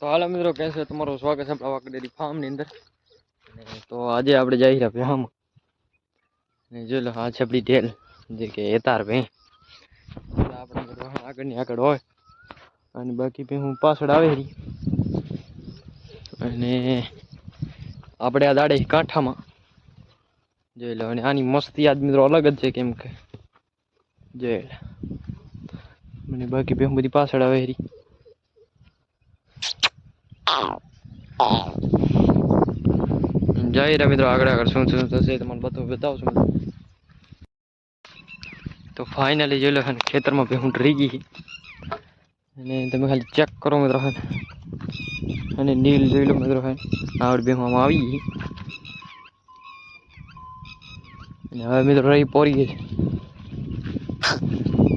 તો હાલો મિત્રો, કેમ છે? તમારું સ્વાગત છે આપણા વાંક ડેરી ફાર્મની અંદર. તો આજે આપણે જઈ રહ્યા ફાર્મ અને જોઈ લો, આ છે આપણી ઢેલ, જે કે એતાર ભાઈ આપણે આગળની આગળ હોય. અને બાકી ભાઈ હું પાછળ આવે રહી. અને આપણે આ દાડે કાંઠામાં. જોઈ લો, અને આની મસ્તી આજ મિત્રો અલગ જ છે કેમ કે. જોઈ લો. અને બાકી ભાઈ બધી પાછળ આવે રહી. જય રે મિત્રો આગળ આગળ શું શું થશે તમને બધું બતાવશું મિત્રો તો ફાઇનલી જોઈ લો છે ને, ખેતરમાં ભેહું ડરી ગઈ છે. અને તમે ખાલી ચેક કરો મિત્રો હે. અને નીલ જોઈ લો મિત્રો હે. આવડ બેહવામાં આવી ગઈ અને હવે મિત્રો રહી પોરી ગઈ છે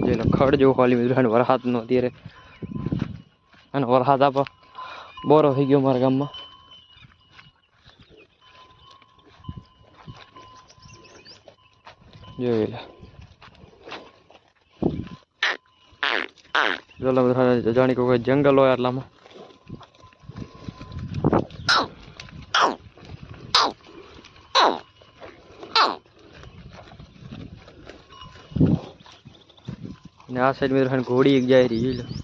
જોઈ ખડ જેવો ખાલી મિત્રો છે વરસાદનો અત્યારે અને વરસાદ આપો બોરો થઈ ગયો મારા ગામમાં. જોઈ લે. જાણી કોઈ જંગલ હોય આટલામાં. ને આ સાઈડ મેં ઘોડી એક જાય રહી, જોઈ લો.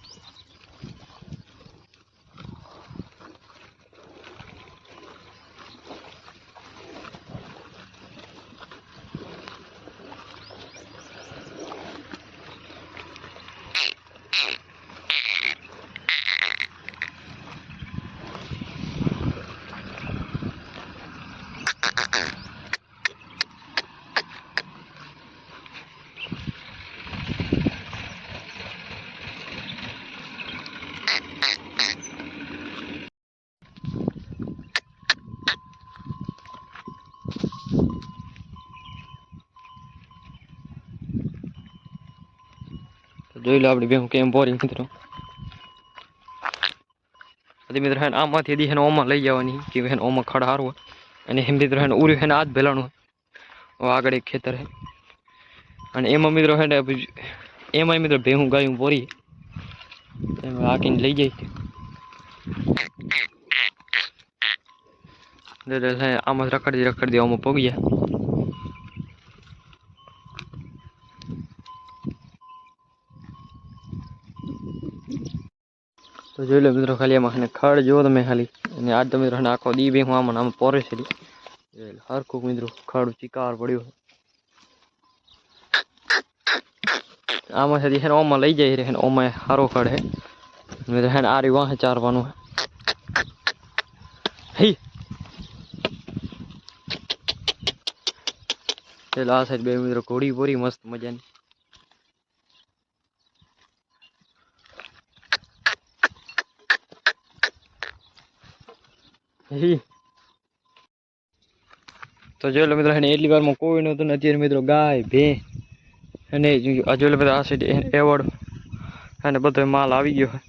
જોઈ લો બે હું કેમ બોરિંગ મિત્રો. પછી મિત્રો હે આમાંથી દી હેને ઓમાં લઈ જવાની. કે હે ઓમાં ખડ હારવો અને એમ મિત્રો હે ઉર્યું હેને હાથ ભેલાણું આગળ એક ખેતર હે. અને એમાં મિત્રો હે ને બીજું- એમાંય મિત્રો ભેહું ગાયું બોરી. એમાં હાકીને લઈ જાય. આમાં જ રખડતી આમાં પગી જાય તો જોઈ લો મિત્રો ખાલી એમાં છે ને ખડ જુઓ તમે ખાલી. અને આજ તો મિત્રો આખો દી બે હું આમાં આમાં પોરે છે જોઈ લો, હરખું મિત્રો ખડ ચિકાર પડ્યો. આમાં છે હેને ઓમાં લઈ જાય ને ઓમાં સારો ખડ. હે મિત્રો હેને આ વાહે ચારવાનું હે. આ સાઈડ બે મિત્રો ઘોડી પોરી મસ્ત મજાની. તો જોઈ લો મિત્રો એને એટલી વારમાં કોઈ નહોતું ને અત્યારે મિત્રો ગાય ભે અને જોઈ લો બધા આ સાઈડ એવોર્ડ અને બધો માલ આવી ગયો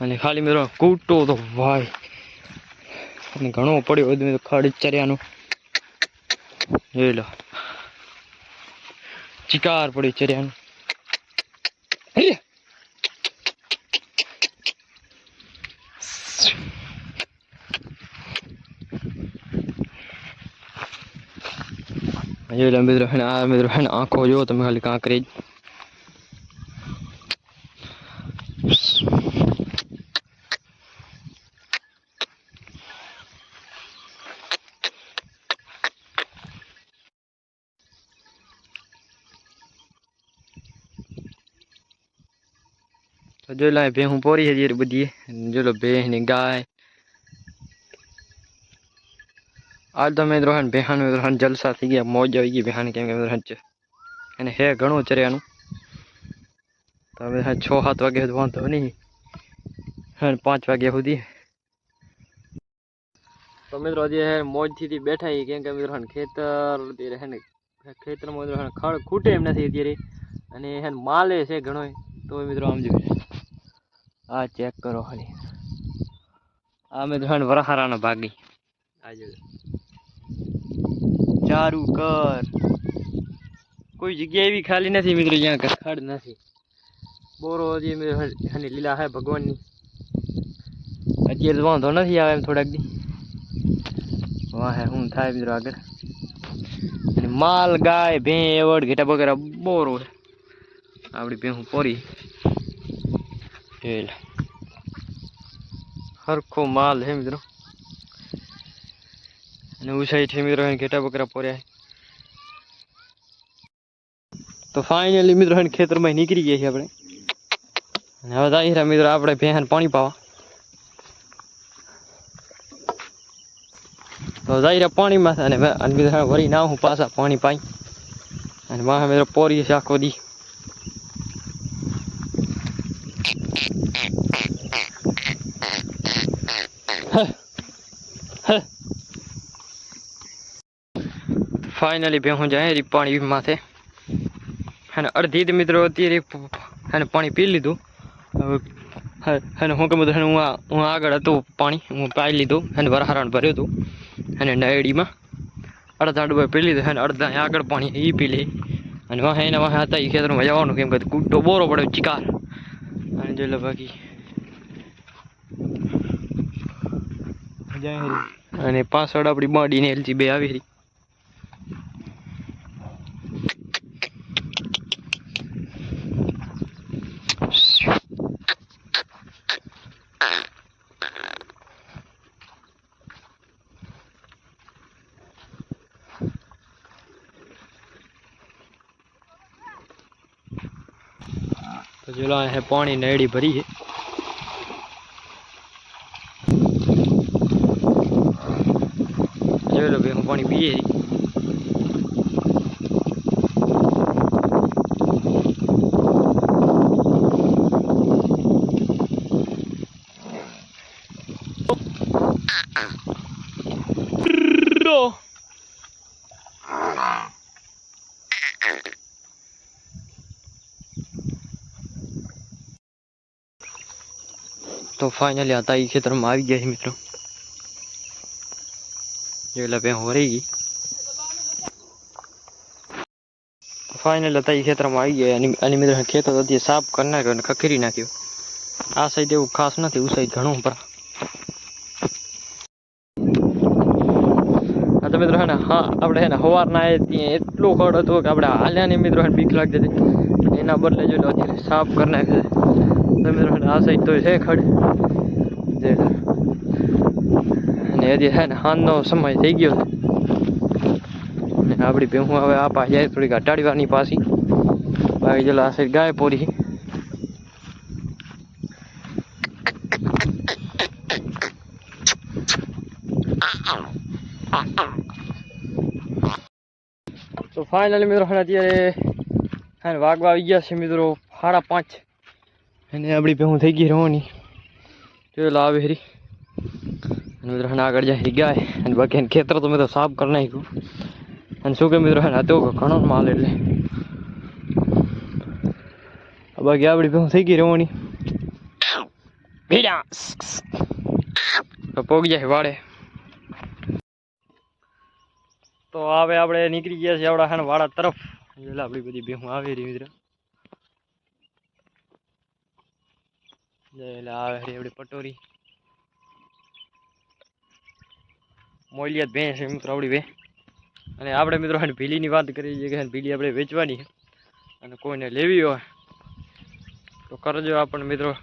અને ખાલી મિત્રો કૂટો તો ભાઈ. અને ઘણો પડ્યો બધું મિત્રો ખડ ચર્યાનું. જોઈ લો. ચિકાર પડી ચર્યાનું હે! જોઈ લો, મિત્રો આ, મિત્રો હે ને આંખો જો તમે ખાલી કાંકરી તો જોઈ લો હું પોરી છે બધી. જોઈ લો ભે ને ગાય. આજ તો મિત્રો હે ને ભેહાનું મિત્રો હે જલસા થઈ ગયા, મોજ આવી ગઈ ભેહાની કેમ કેમ મિત્રો અને ને હે ઘણું ચર્યાનું. તો હવે હે છ, સાત વાગે વાંધો નહીં. હે ને પાંચ વાગ્યા સુધી. તો મિત્રો હે મોજથી થી બેઠા કેમ કે મિત્રો ખેતર અત્યારે હે ને, ખેતરમાં મિત્રો ખડ ખૂટે એમ નથી અત્યારે. અને હે માલે છે ઘણો તો મિત્રો આમ જોઈ આ ચેક કરો ખાલી આ મિત્રો વરહારાનો ભાગી. આ જોઈ ચારું કર. કોઈ જગ્યા એવી ખાલી નથી મિત્રો જ્યાં ખડ નથી. બોરો હજી એની લીલા હે ભગવાનની. અત્યારે વાંધો નથી આવે એમ થોડાક દી. વાહે હું થાય મિત્રો આગળ? માલ ગાય ભેં એવડ, ઘેટા વગેરે બોરો છે આપણી ભેહું પોરી જોઈ લે હરખો માલ છે મિત્રો. અને ઉછાઈ છે મિત્રો ઘેટા બકરા પોર્યા. તો ફાઇનલી મિત્રો ખેતરમાં નીકળી ગયા છીએ આપણે. અને હવે જાય મિત્રો આપણે ભેંસને પાણી પાવા. તો જાય પાણીમાં અને વળી ના હું પાછા પાણી પાઈ. અને મારા મિત્રો પોરી છે આખો દી. ફાઇનલી ભેહું જાય પાણી માથે. અને અડધી જ મિત્રો અત્યારે એને અને પાણી પી લીધું. હવે એને અને હું કે બધું હું હું આગળ હતું પાણી હું પાઈ લીધું અને વરહારણ ભર્યું હતું. અને નાયડીમાં અડધા ડૂબા પી લીધું અને અડધા આગળ પાણી એ પી લે. અને વાહ એના વાહ હતા એ ખેતરમાં જવાનું કેમ કે કૂટો બોરો પડ્યો ચિકાર. અને જોઈ લો બાકી. અને પાછળ આપણી બાડીને એલજી બે આવી રહી તો ચલો અહીંયા પાણી નળી ભરી છે જોઈ લો ભાઈ હું પાણી પીએ રી. તો ફાઇનલી હતા એ ખેતરમાં આવી ગયા છે મિત્રો. એટલે બે હોરી ગઈ. ફાઇનલ હતા એ ખેતરમાં આવી ગયા અને મિત્રો ખેતર હતી સાફ કરી નાખ્યો અને ખખેરી નાખ્યો. આ સાઈડ એવું ખાસ નથી, ઉ સાઈડ ઘણું પર મિત્રો હે આપણે હે ને સવારના એટલું ખડ હતું કે આપણે હાલ્યા ને મિત્રો બીક લાગતી હતી. એના બદલે જો અત્યારે સાફ કરી નાખે છે તો મિત્રો હે ને આ સાઈડ તો છે ખડ જે અને હજી હે ને હાનનો સમય થઈ ગયો છે અને આપણી ભેહું હવે આ પાસે જાય થોડી ઘટાડવાની પાછી બાકી ચલો આ સાઈડ ગાય પોરી તો ફાઇનલી મિત્રો હવે અત્યારે હે ને વાગવા આવી ગયા છે મિત્રો સાડા પાંચ અને આપણી ભેહું થઈ ગઈ રવાની. ચલો આવે હરી. અને મિત્રો હે આગળ જાય ગાય. અને બાકી એને ખેતર તો મેં તો સાફ કરી નાખ્યું. અને શું કે મિત્રો હે ને હતો ઘણો માલ એટલે. બાકી આપણી ભેહું થઈ ગઈ રવાની. ભીડા. પોગી જાય વાડે. તો હવે આપણે નીકળી ગયા છીએ આપણા હાણ વાળા તરફ. એટલે આપણી બધી ભેહું આવી રહી મિત્રો. એટલે આવે રેવડી પટોરી મોલિયાત ભેંસ મિત્રો આપણી ભે અને આપણે, મિત્રો ભીલીની વાત કરીએ કે ભીલી આપણે વેચવાની અને કોઈને લેવી હોય, તો કરજો આપણને મિત્રો,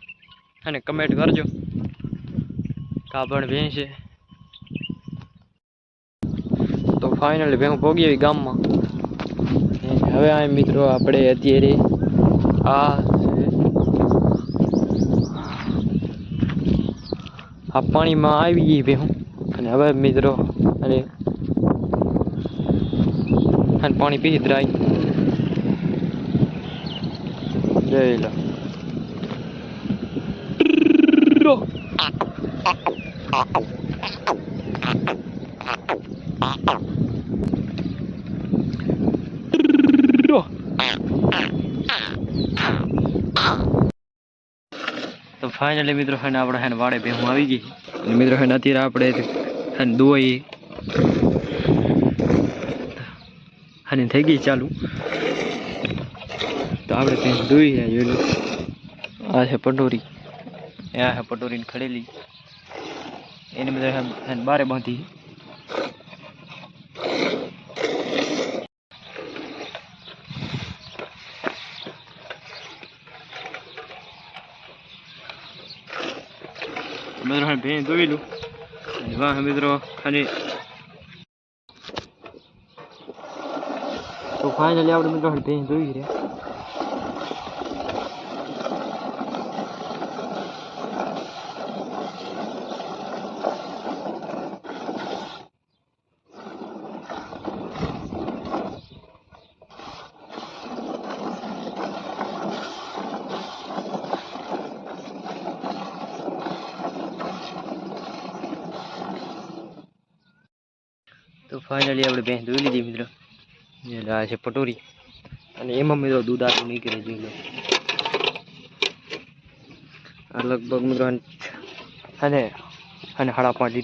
અને કમેન્ટ કરજો. કાબણ ભેંસ છે. તો ફાઇનલી ભેં પોગી આવી ગામમાં. હવે આ મિત્રો, આપણે અત્યારે આ છે આ પાણીમાં આવી ગઈ ભેહું. અને હવે મિત્રો અને અને પાણી પી દ્રાય લો. તો ફાઇનલી મિત્રો હે ને આપણે હે ને વાડે ભેહું આવી ગઈ અને મિત્રો હે ને અત્યારે આપણે હે ને દોઈ અને થઈ ગઈ ચાલુ. તો આપણે ત્યાં દોઈ જોઈ આ છે પટોરી. આ છે પટોરીને ખડેલી. એને બધા એને બારે બાંધી. મિત્રો હા ભેં દોઈ લું અને વાહ મિત્રો ખાલી તો ફાઇનલી આપણે મિત્રો ભેં દોઈ રહ્યા તો ફાઇનલી આપણે ભેંસ ધોઈ લીધી મિત્રો. એટલે આ છે પટોરી. અને એમાં મિત્રો દૂધ આટલું નીકળે જોઈ લો આ લગભગ મિત્રો અને અને સાડા પાંચ